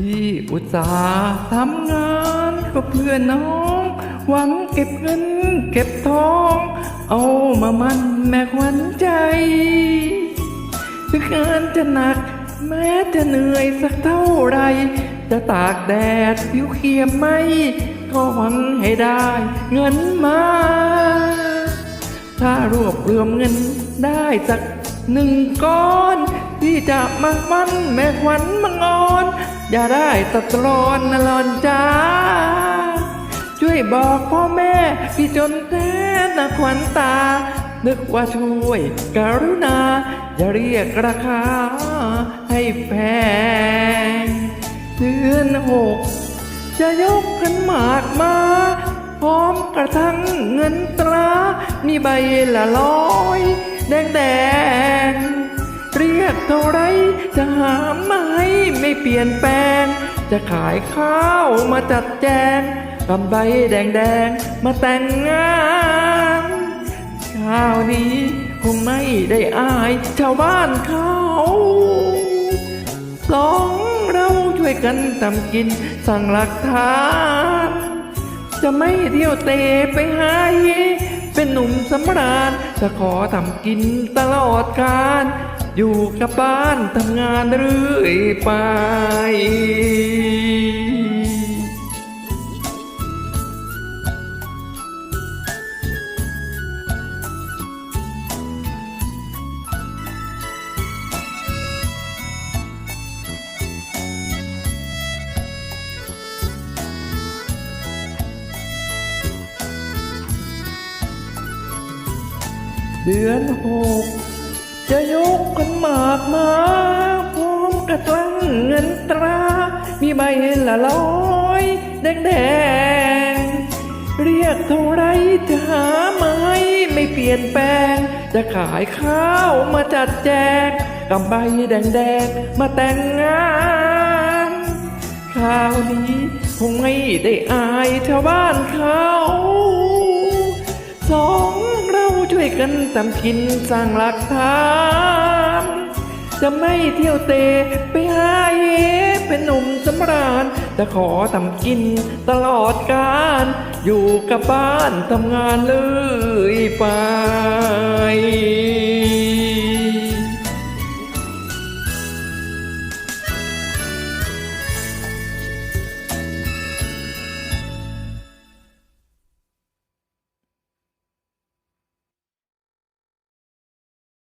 ที่อุตส่าห์ทำงานก็เพื่อน้อง หวังเก็บเงินเก็บทอง เอามามันแม่ขวัญใจถึงงานจะหนัก แม้จะเหนื่อยสักเท่าไร จะตากแดดผิวเขียมไหมก็หวังให้ได้เงินมา ถ้ารวบรวมเงินได้สักหนึ่งก้อน ที่จะมามั่นแม่ขวัญมังอ่อน อย่าได้ตัดรอนนหลอนจ้า ช่วยบอกพ่อแม่ที่จนแท้นะขวัญตา นึกว่าช่วยกรุณา อย่าเรียกราคา ให้แพงเดือนหก จะยกขันหมากมา พร้อมกระทั่งเงินตรา มีใบละร้อย แดงแดง กเท่าไรจะหามาให้ไม่เปลี่ยนแปลง จะขายข้าวมาจัดแจงกำใบแดงแดงๆมาแต่งงานคราวนี้คงไม่ได้อายชาวบ้านเขาสองเราช่วยกันทำกินสั่งหลักฐาน จะไม่เที่ยวเตะไปหาเฮเป็นหนุ่มสำราญจะขอทำกินตลอดกาล อยู่กับบ้านทำงานเรื่อยไปเดือนหกจะย กันหมากมาพร้อมกระตั้งเงินตรา มีใบละร้อยแดงแดงเรียกเท่าไรจะหาไม้ไม่เปลี่ยนแปลง จะขายข้าวมาจัดแจกกับใบแดงแดงมาแต่งงานคราวนี้คงไม่ได้อายชาวบ้านเขาสองเราช่วยกันทำกินสร้างหลักฐาน จะไม่เที่ยวเตะไปหาเฮเป็นหนุ่มสำราญ จะขอทำกินตลอดกาลอยู่กับบ้านทำงานเลยไป